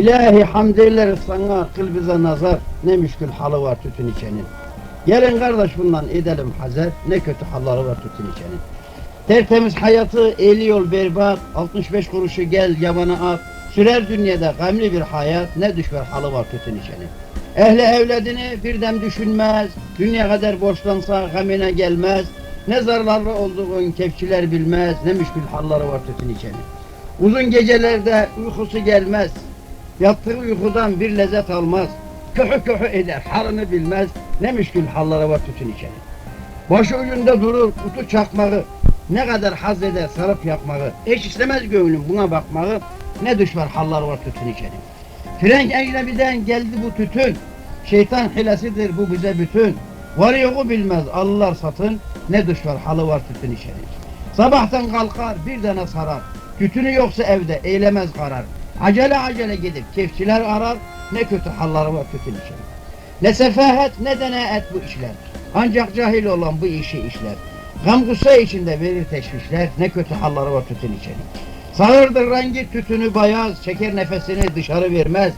İlahi hamd eyleriz sana kıl bize nazar. Ne müşkül halı var tütün içenin. Gelin kardeş bundan edelim hazer ne kötü halları var tütün içenin. Tertemiz hayatı eli yol berbat. 65 kuruşu gel yabana at. Sürer dünyada gamli bir hayat. Ne düşver halı var tütün içenin. Ehli evladını bir dem düşünmez. Dünya kadar borçlansa gamine gelmez. Ne zararlı olduğun kefçiler bilmez. Ne müşkül halları var tütün içenin. Uzun gecelerde uykusu gelmez Yattığı uykudan bir lezzet almaz. Köhü köhü eder, halını bilmez. Ne müşkül hallara var tütün içeni. Başı ucunda durur, kutu çakmağı. Ne kadar haz eder sarıp yakmağı. Hiç istemez gönlüm buna bakmağı. Ne düşman hallar var tütün içeni. Frenk ecnebiden geldi bu tütün. Şeytan hilesidir bu bize bütün. Var yoku bilmez alırlar satın. Ne düşman halı var tütün içeni. Sabahtan kalkar bir tane sarar. Tütünü yoksa evde eylemez karar. Acele acele gidip kefçiler arar, ne kötü halları var tütün için. Ne sefahet ne de ne et bu işler. Ancak cahil olan bu işi işler. Gam gussa içinde verir teşvişler, ne kötü halları var tütün için. Sağırdır rengi tütünü bayaz, çeker nefesini dışarı vermez.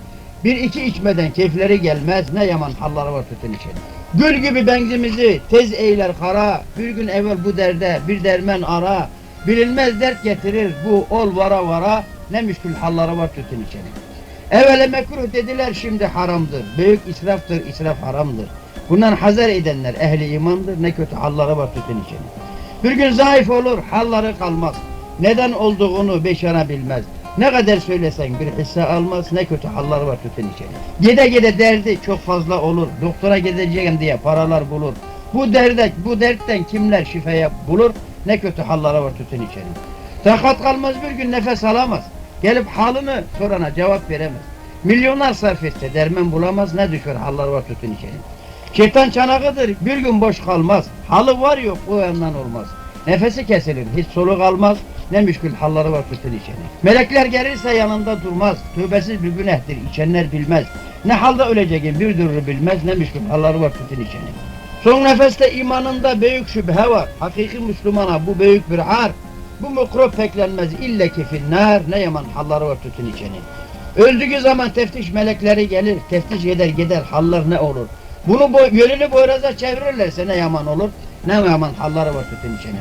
Bir iki içmeden keyifleri gelmez, ne yaman halları var tütün için. Gül gibi benzimizi tez eyler kara, bir gün evvel bu derde bir dermen ara. Bilinmez dert getirir bu ol vara vara, ne müşkül halları var tütün içeni. Evvela mekruh dediler şimdi haramdır. Büyük israftır, israf haramdır. Bundan hazar edenler ehli imandır. Ne kötü halları var tütün içeni. Bir gün zayıf olur, halları kalmaz. Neden olduğunu beşara bilmez. Ne kadar söylesen bir hisse almaz, ne kötü halları var tütün içeni. Gide gide derdi çok fazla olur. Doktora gideceğim diye paralar bulur. Bu derde, bu dertten kimler şifaya bulur, ne kötü halları var tütün içeni. Takat kalmaz bir gün nefes alamaz. Gelip halını sorana cevap veremez. Milyonlar sarf etse derman bulamaz ne düşer hallar var tütün içeri. Şeytan çanağıdır bir gün boş kalmaz. Halı var yok o yandan olmaz. Nefesi kesilir hiç soluk almaz. Ne müşkül halları var tütün içeri. Melekler gelirse yanında durmaz. Tövbesiz bir günehtir içenler bilmez. Ne halde öleceğin bir dürrü bilmez. Ne müşkül halları var tütün içeri. Son nefeste imanında büyük şüphe var. Hakiki Müslümana bu büyük bir har. Bu mikrop peklenmez ille ki finnar ne yaman halları var tütün içeni. Öldüğü zaman teftiş melekleri gelir, teftiş eder gider hallar ne olur. Bunu boy, yönünü boyraza çevirirlerse ne yaman olur, ne yaman halları var tütün içeni.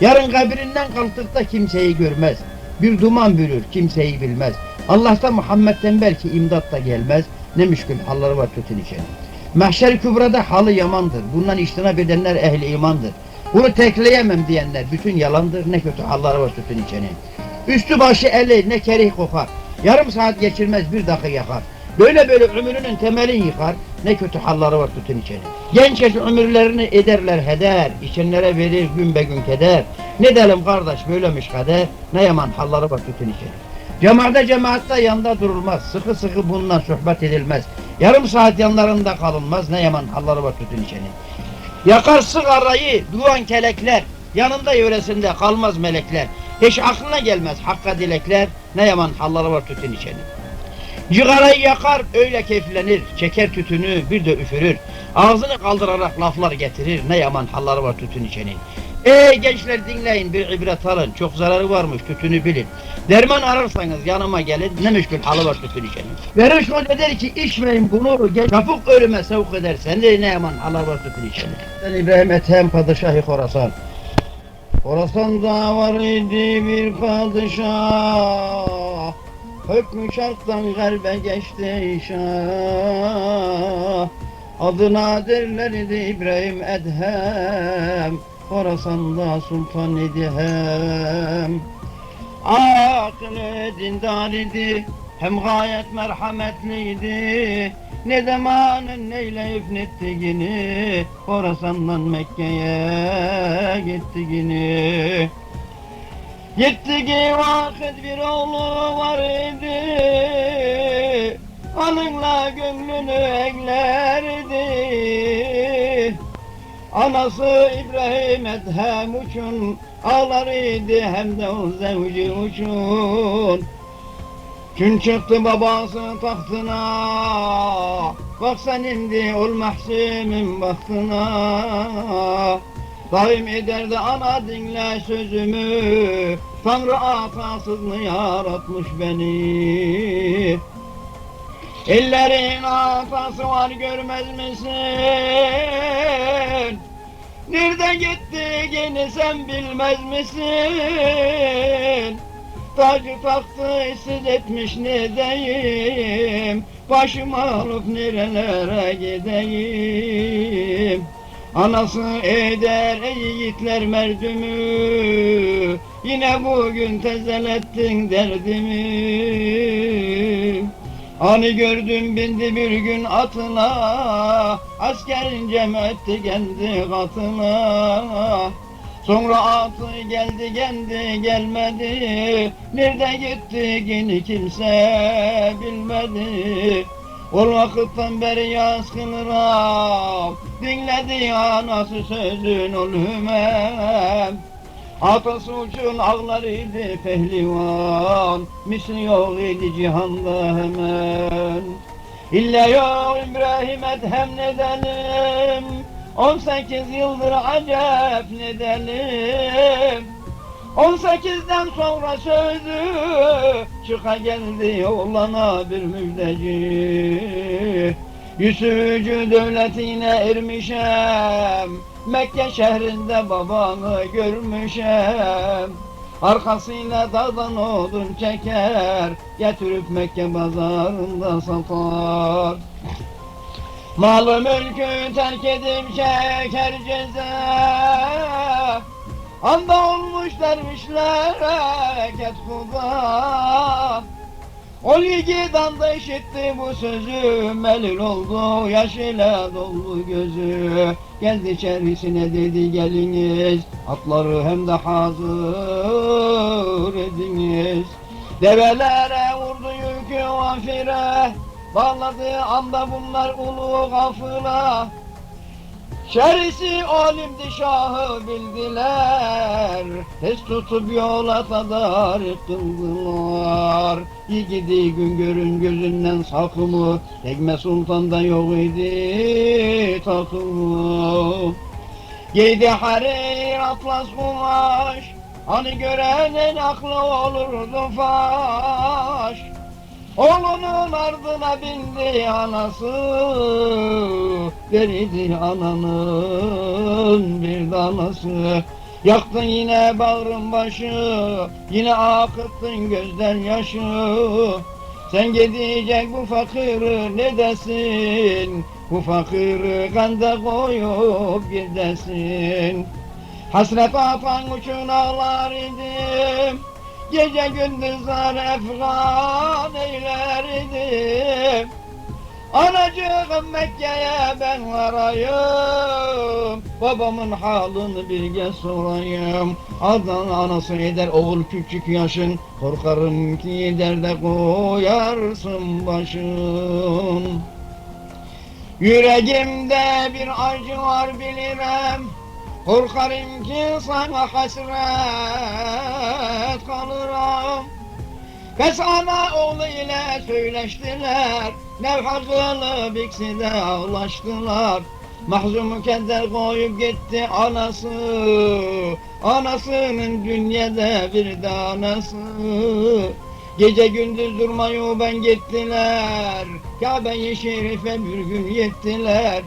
Yarın kabirinden kalktıkta kimseyi görmez. Bir duman bürür, kimseyi bilmez. Allah'ta Muhammed'den belki imdat da gelmez. Ne müşkül halları var tütün içeni. Mahşer kübrada halı yamandır. Bundan iştinap edenler ehli imandır. Bunu tekleyemem diyenler bütün yalandır. Ne kötü halları var tütün içeni. Üstü başı eli ne kerih kokar. Yarım saat geçirmez bir dakika yakar. Böyle böyle ömrünün temelini yıkar. Ne kötü halları var tütün içeni. Genç yaş ömürlerini eder heder. İçenlere verir gün be gün keder. Ne derim kardeş böylemiş kader. Ne yaman halları var tütün içeni. Cemaate cemaatte yanında durulmaz. Sıkı sıkı bundan sohbet edilmez. Yarım saat yanlarında kalınmaz. Ne yaman halları var tütün içeni. Yakar sigarayı duvan kelekler. Yanında yöresinde kalmaz melekler. Hiç aklına gelmez hakka dilekler. Ne yaman halları var tütün içeni. Cigarayı yakar öyle keyiflenir. Çeker tütünü bir de üfürür. Ağzını kaldırarak laflar getirir. Ne yaman halları var tütün içeni. Ey gençler dinleyin bir ibret alın. Çok zararı varmış tütünü bilin. Derman ararsanız yanıma gelin. Ne müşkül halı var tütün içeni. Veriş hoca der ki içmeyin bunu. Çabuk ölüme sevk eder. Sen de ne yaman halı var tütün içeni. Ben İbrahim Ethem Padişahı Khorasan. Khorasan'da var idi bir padişah. Hükmü şarktan kalbe geçti şah. Adına derlerdi İbrahim Edhem. Khorasan'da sultan idi hem. Aklı dindar idi hem gayet merhametliydi Ne zamanın neyleyip nettiğini Horasan'dan Mekke'ye gittiğini. Gittiği vakit bir oğlu var idi Onunla gönlünü eklerdi Anası İbrahim Edhem uçun Ağlar idi hem de o zevci uçun. Gün çıktı babası tahtına Bak sen indi ol mahsimin bahtına. Daim ederdi ana dinle sözümü Tanrı atasız mı yaratmış beni. Ellerin atası var görmez misin? Nerede gitti gene sen bilmez misin? Tacı taktı siz etmiş ne diyeyim? Başımı alıp nerelere gideyim? Anası eder ey yiğitler merdümü Yine bugün tezelettin derdimi Hani gördüm bindi bir gün atına Askerin cem etti kendi katına. Sonra atı geldi kendi gelmedi. Nerede gitti yine kimse bilmedi. O vakıttan beri yaz kılırım Dinledi anası sözün ölümem Atası uçun ağlarıydı pehlivan Misli yok idi cihanda hemen. İlla yok İbrahim ethem nedelim 18 yıldır acep nedelim 18'den sonra sözü çıka geldi oğlana bir müjdeci Yüzücü devletine ermişem Mekke şehrinde babanı görmüşem. Arkasıyla dağdan odun çeker Getirip Mekke pazarında satar. Malı mülkü terk edip çeker ceza. Anda olmuş dervişlere ket kuda Ol yiğit anda işitti bu sözü Melil oldu yaş ile doldu gözü. Geldi içerisine dedi geliniz Atları hem de hazır ediniz. Develere vurdu yükü vafire Bağladığı anda bunlar ulu gafıla Şerisi alimdi şahı bildiler. Tez tutup yola tadarik kıldılar. Yiğidi gün görün gözünden sakımı. Tekme sultanda yok idi takımı. Giydi harir atlas kumaş. Hani görenin aklı olurdu faş Oğlunun ardına bindi anası Veridi ananın bir danası. Yaktın yine bağrın başı Yine akıttın gözden yaşı. Sen gidecek bu fakiri ne desin? Bu fakiri kanda koyup gidesin. Hasret atan uçun ağlar idim Gece gündüz efgan eylerdim. Anacığım Mekke'ye ben varayım. Babamın halını bir kez sorayım. Adan anası eder oğul küçük yaşın? Korkarım ki derde koyarsın başın. Yüreğimde bir acı var bilirim Korkarım ki sana hasret kalırım. Pes ana oğlu ile söyleştiler. Nevhakılı bikside ağlaştılar. Mahzumu keder koyup gitti anası. Anasının dünyada bir de anası Gece gündüz durmayı ben gittiler. Kabe-i Şerif'e bir gün yettiler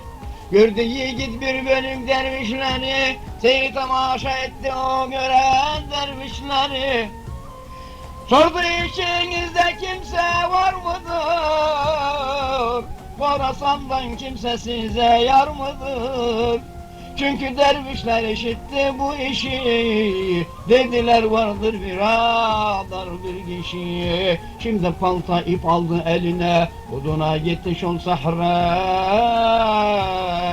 Gördü yiğit bir bölüm dervişleri Seyri tamaşa etti o gören dervişleri Sordu içinizde kimse var mıdır? Horasan'dan kimse size yar mıdır? Çünkü dervişler işitti bu işi. Dediler vardır bir adar bir kişi Şimdi palta ip aldı eline Oduna gitti şol sahra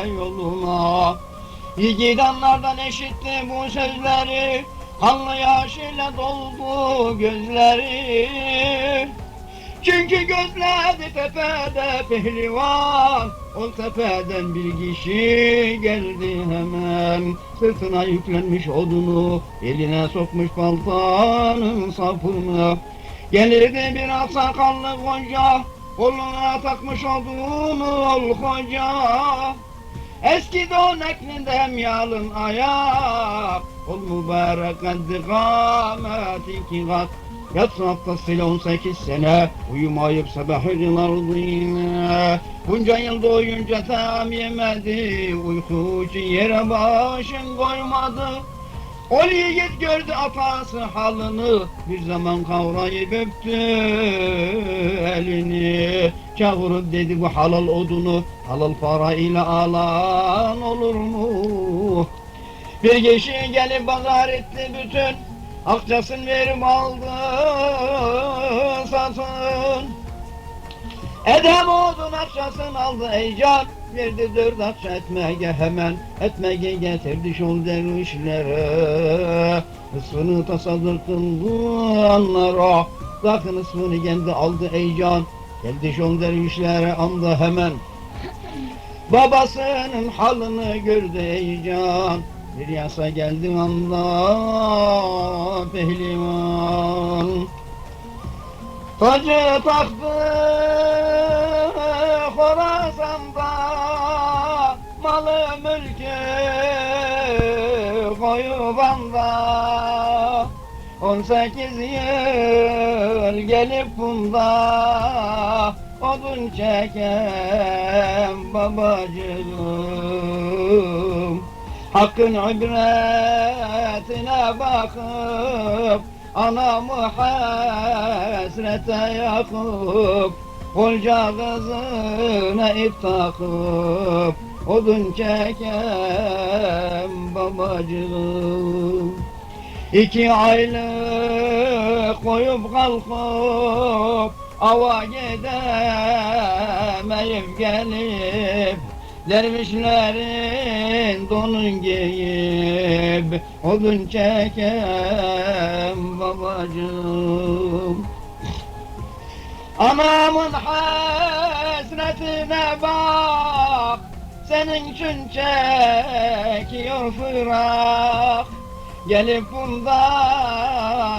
yoluna. Yiğidanlardan eşitti bu sözleri Kanlı yaş ile doldu gözleri çünkü gözledi tepede pehlivan. O tepeden bir kişi geldi hemen. Sırtına yüklenmiş odunu Eline sokmuş baltanın sapını. Gelirdi bir sakallı koca Koluna takmış odunu ol koca Eski don eklinde hem yalın ayak Ol mübarek kaddi kâmet iki kat Yatsı haftasıyla 18 sene Uyumayıp sabahırlardı yine Bunca yıl doyunca tam yemedi. Uyku için yere başın koymadı. O yiğit gördü atası halını Bir zaman kavrayıp öptü elini Çağırıp dedi bu halal odunu Halal para ile alan olur mu? Bir kişi gelip pazar etti bütün Akçasını verip aldı satın Edem odun akçasını aldı ey can. Verdi dört akça etmeye hemen. Etmeye getirdi şol dervişlere. Isfını tasadırtıldı anlara. Zakın ısfını kendi aldı ey can. Geldi şol dervişlere andı hemen. Babasının halını gördü ey can Bir yasa geldi anda pehlivan. Tacı taktı Horasan'da Malı mülkü koyubanda On sekiz yıl gelip bunda Odun çeken babacığım Hakkın ibretine bakıp Anamı hasrete yakıp Kolca kızına ip takıp Odun çeken babacığım. İki aylık koyup kalkıp Ava gidemeyip gelip Dervişlerin donun giyip Odun çeken babacığım. Anamın hasretine bak Senin için çekiyor fırak. Gelip bunda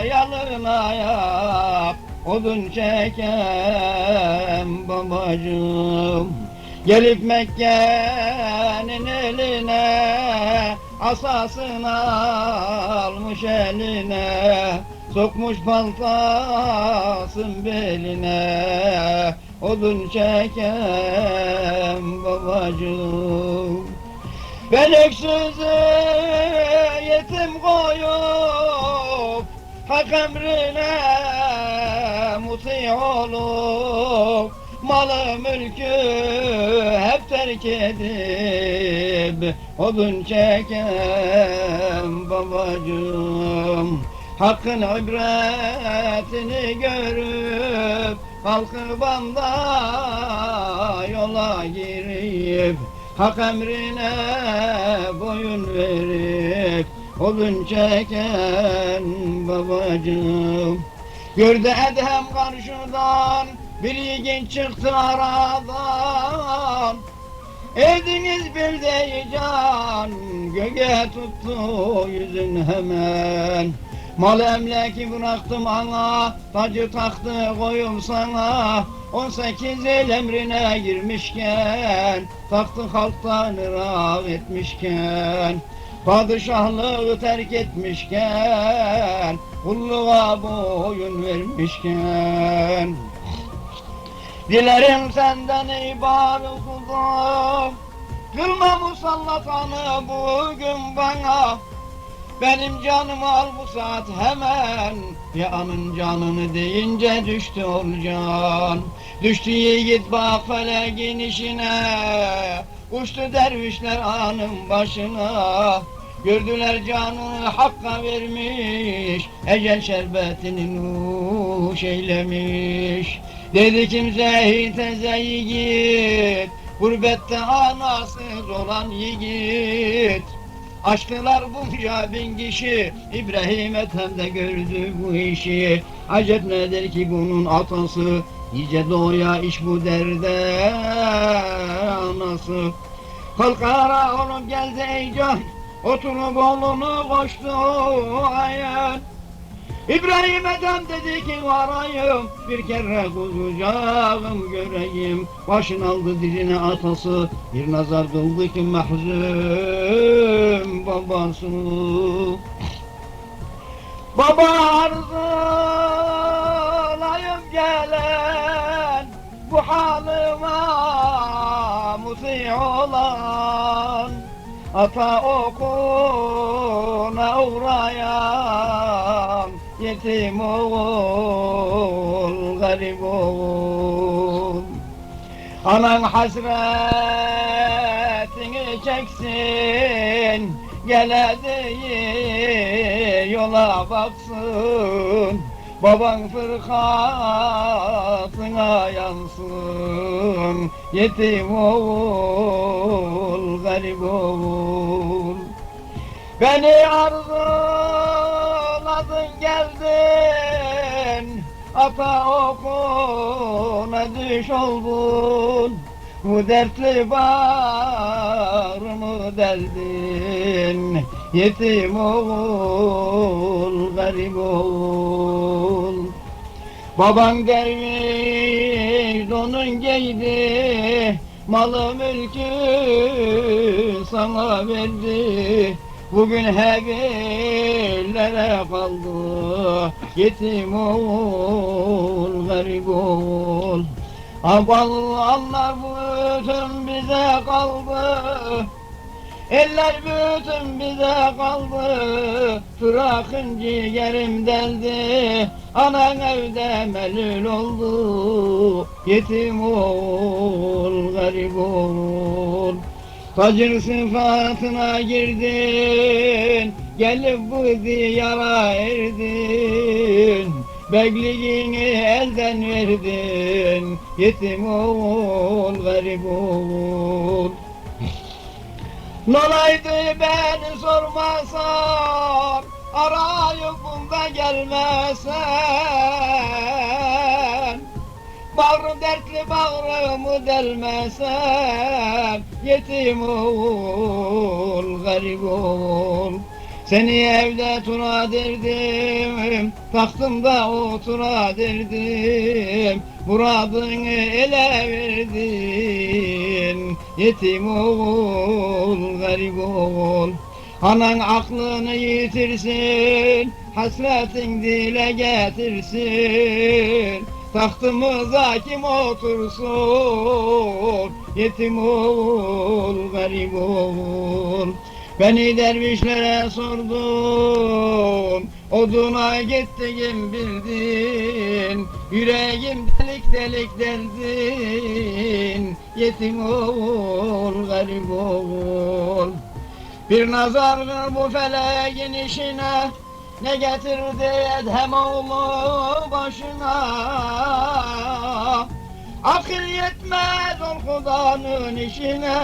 yalın ayak Odun çeken babacığım Gelip Mekke'nin eline Asasını almış eline Sokmuş paltasın beline. Odun çeken babacığım. Ben öksüzü yetim koyup Hak emrine muti olup Malı mülkü hep terk edip Odun çeken babacığım. Hakkın ibretini görüp Kalkıp anda yola girip Hak emrine boyun verip Odun çeken babacığım. Gördü Edhem karşıdan Bir yiğit çıktı aradan Ediniz bir de can. Göğe tuttu yüzün hemen. Mal emlaki bıraktım ana Tacı taktı koyum sana. 18 el emrine girmişken Taktı halktan ırak etmişken. Padişahlığı terk etmişken Kulluğa boyun vermişken Dilerim senden ibaret kudum Kılma musallatanı bugün bana. Benim canımı al bu saat hemen. Ya anın canını deyince düştü olcan Düştü yiğit bak feleğin işine. Uçtu dervişler anın başına. Gördüler canını hakka vermiş. Ecel şerbetini nuş eylemiş Dedi kimse teze yiğit Gurbette anasız olan yiğit. Açtılar bunca bin kişi İbrahim Ethem de gördü bu işi. Acep nedir ki bunun atası? Nice doğuya iş bu derde anası. Kalkara olup geldi ey can Oturup oğlunu koştu ayan İbrahim Edem dedi ki varayım bir kere kuzucağım göreyim. Başın aldı diline atası bir nazar kıldı ki mahzun babası. Baba arzulayım gelen bu halıma musi olan ata okuna uğrayan yetim oğul, garip oğul. Anan hasretini çeksin, gelediği yola baksın. Baban fırkasına yansın, yetim oğul, garip oğul. Beni arzuladın geldin. Ata okuna düş oldun. Bu dertli bağrımı deldin? Yetim oğul, garip oğul. Baban derviş donun giydi. Malı mülkü sana verdi Bugün ellere kaldı. Yetim oğul, garip oğul. Aballar bütün bize kaldı. Eller bütün bize kaldı. Fırakın ciğerim deldi. Anan evde melül oldu. Yetim oğul, garip oğul Tacır sıfatına girdin Gelip bu diyara erdin. Begliğini elden verdin Yetim oğul, garip oğul. Nolaydı beni sormasan Arayıp bunda gelmesen Bağrım dertli bağrımı delmesen Yetim oğul, garip oğul. Seni evde tura derdim Tahtımda otura derdim. Muradını ele verdin Yetim oğul, garip oğul. Anan aklını yitirsin Hasretin dile getirsin Tahtımıza kim otursun? Yetim oğul, garip oğul Beni dervişlere sordum Oduna gittiğim bildin. Yüreğim delik delik deldin Yetim oğul, garip oğul Bir nazar bu feleğin işine ne getirdi Edhem oğlu başına? Akıl yetmez ol Kudanın işine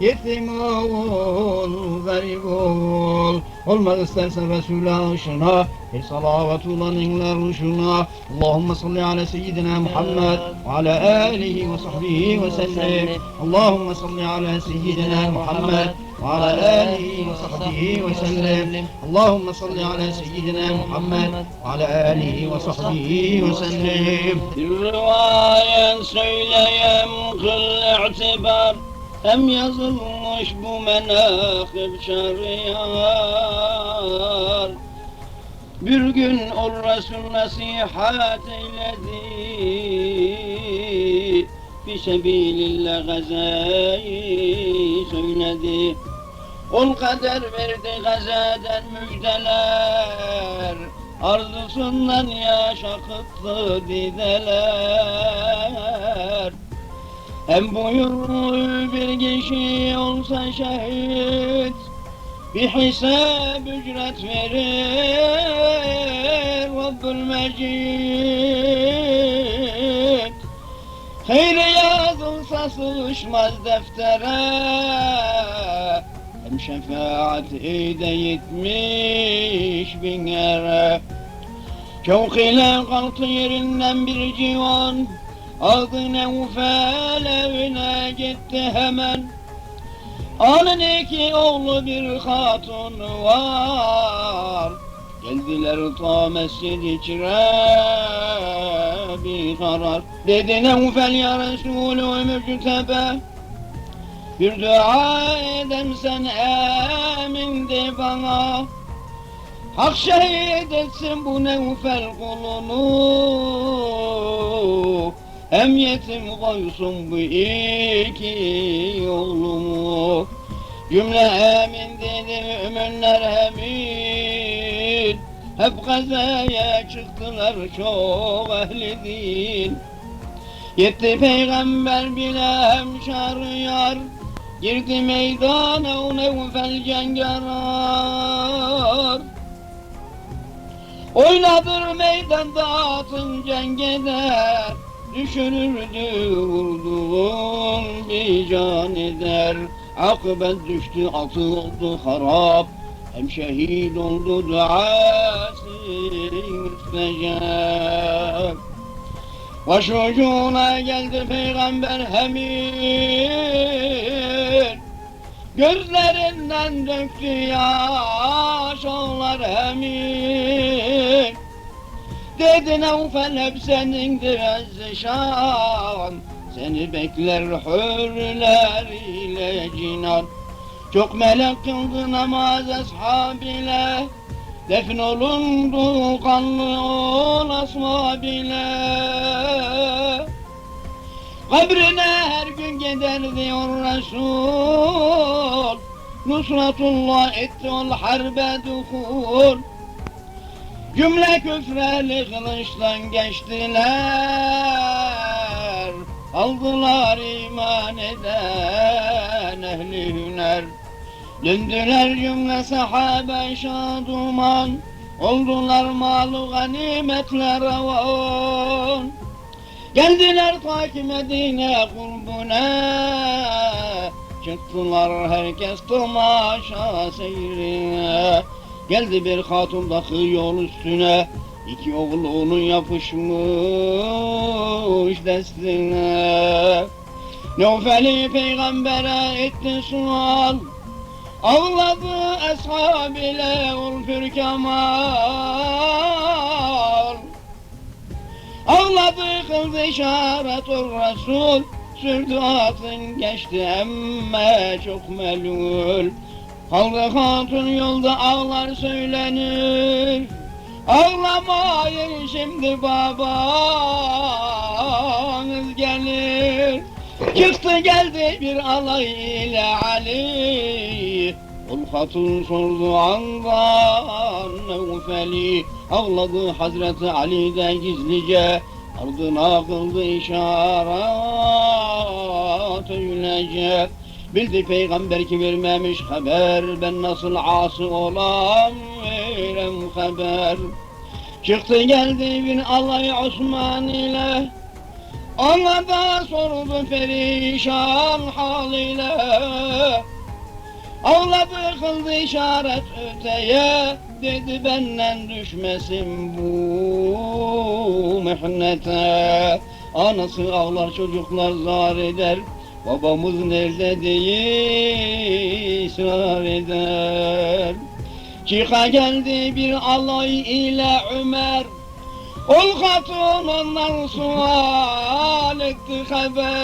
Yetim oğul, garip oğul Olmaz istersen Resul'a ışına Bir salavat ulan inler uşuna Allahümme salli ala seyyidina Muhammed Ve ala alihi ve sahbihi ve sellem Allahümme salli ala seyyidina Muhammed وعلى آله وصحبه وسلم اللهم صل على سيدنا محمد وعلى آله وصحبه وسلم rivayet söyleyem kıl i'tibar Hem yazılmış bu menakıb şeriyar Bir gün o Resul nasihat eyledi. Fi sebilillah gazayı söyledi. Ol kader verdi gazadan müjdeler. Arzusundan yaş akıttı dideler Hem buyurdu bir kişi olsa şehit Bir hesap ücret verir Rabbül Mecid. Hayır yazılsa sığışmaz deftere Hem şefaat de yetmiş bin ere Çok ile kalktı yerinden bir civan Aldı Nevfel evine gitti hemen. Onun iki oğlu bir hatun var. Geldiler ta mescid içre bir karar Dedi Nevfel ya Resulü müctebe Bir dua edemsen emin de bana. Hak şehit etsin bu Nevfel kulunu Hem yetim koysun bu iki yolumu Cümle emin dedi müminler emin. Hep gazaya çıktılar çok ehli din. Gitti peygamber bile hemşarıyar Girdi meydana o nevfel cengarar. Oynadır meydanda atın cenk eder Düşürürdü vurduğun bir can eder. Akıbet düştü atıldı harap. Hem şehit oldu duası müstecap. Başucuna geldi peygamber hemin Gözlerinden döktü yaş onlar hemin Dedi Nevfel hep senindir ezzişan Seni bekler hürler ile cinan. Çok melek kıldı namaz ashab ile Defn olundu kanlı ol ashab ile Kabrine her gün gider diyor Resul. Nusratullah etti ol harbe duhul Cümle küfreli kılıçtan geçtiler. Aldılar iman eden ehli hüner Döndüler cümle sahabe şaduman Oldular malı ganimetler revan Geldiler ta ki Medine kurbuna Çıktılar herkes tamaşa seyrine Geldi bir hatun yol üstüne. İki oğlunu yapışmış destine. Nevfeli peygambere etti sual. Ağladı ashab ile ulfür kemal. Ağladı kıldı işaret ol Resul. Sürdü atın geçti emme çok melul Kaldı hatun yolda ağlar söylenir. Ağlamayın şimdi babanız gelir. Çıktı geldi bir alay ile Ali. Ul hatun sordu andan Nevfeli Ağladı Hazreti Ali de gizlice. Ardına kıldı işaret öylece Bildi peygamber ki vermemiş haber Ben nasıl ası olam verem haber. Çıktı geldi bir alay Osman ile Ona da sordu perişan hal ile. Ağladı kıldı işaret öteye Dedi benden düşmesin bu mihnete Anası ağlar çocuklar zar eder Babamız nerede diye ısrar eder. Çıka geldi bir alay ile Ömer. Ol hatun ondan sual etti haber.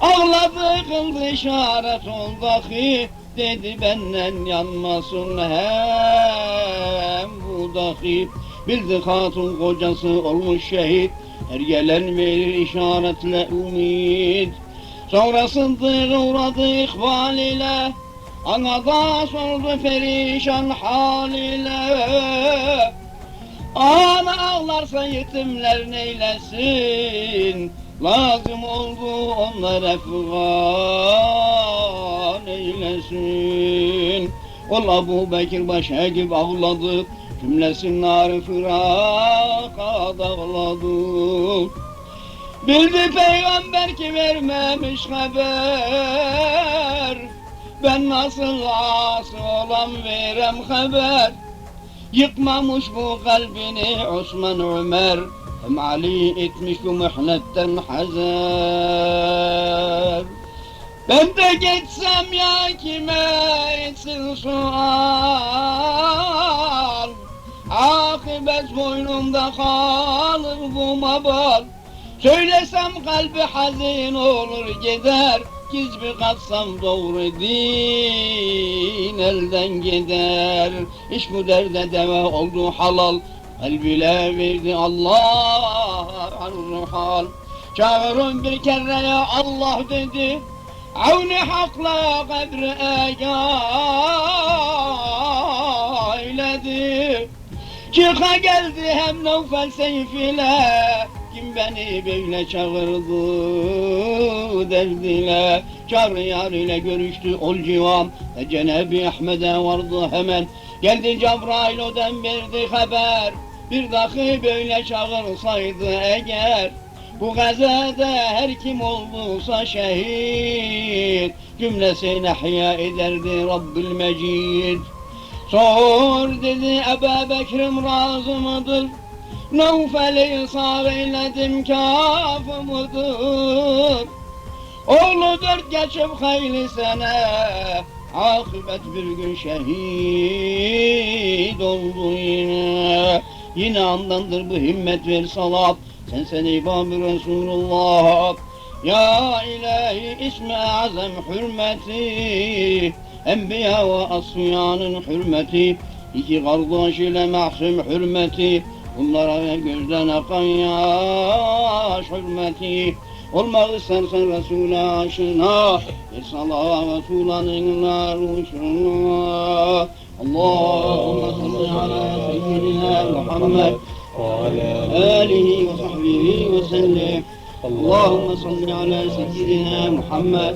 Ağladı kıldı işaret ol dahi Dedi benden yanmasın hem bu dahi. Bildi hatun kocası olmuş şehit Her gelen verir işaretle ümit. Sonra Sıddık uğradı ikbal ile Anada sordu perişan hal ile. Ana ağlarsa yetimler neylesin? Lazım oldu onlar efgan eylesin. Ol Abu Bekir başa gibi ağladı Cümlesin nar fıraka dağladı Bildi peygamber ki vermemiş haber. Ben nasıl as olam verem haber? Yıkmamış bu kalbini Osman Ömer. Hem Ali etmiş bu mühnetten hazer Ben de geçsem ya kime etsin sual Akıbet boynumda kalır bu mabal. Söylesem kalbi hazin olur gider. Gizbi katsam doğru din elden gider. İş bu derde deve oldu halal. Kalbile verdi Allah arzuhal Çağırın bir kere ya Allah dedi. Avni hakla kadri eyledi Çıka geldi hem Nevfel Seyf ile Kim beni böyle çağırdı derdiyle Çağrı yar ile görüştü ol civam. E Cenab-ı Ahmet'e vardı hemen. Geldi Cebrail odan verdi haber. Bir dahi böyle çağırsaydı eğer. Bu gazada her kim olduysa şehit. Cümlesini ihya ederdi Rabbül Mecid Sor dedi Ebu Bekir'im razı mıdır? Nevfel'i sağ eyledim kafı mıdır? Oğlu dört geçip hayli sene Akıbet bir gün şehit oldu yine Yine andandır bu himmet ver salat Sen seni babı Resulullah Ya ilahi ismi azam hürmeti Enbiya ve asfiyanın hürmeti İki kardeş ile mahsum hürmeti Bunlara gözden akan yaş hürmeti Olmak istersen Resul'e aşina Bir salavat ulanınlar uçuna Allahümme salli ala seyyidina Muhammed وعلى آله وصحبه وسلم اللهم صل على سيدنا محمد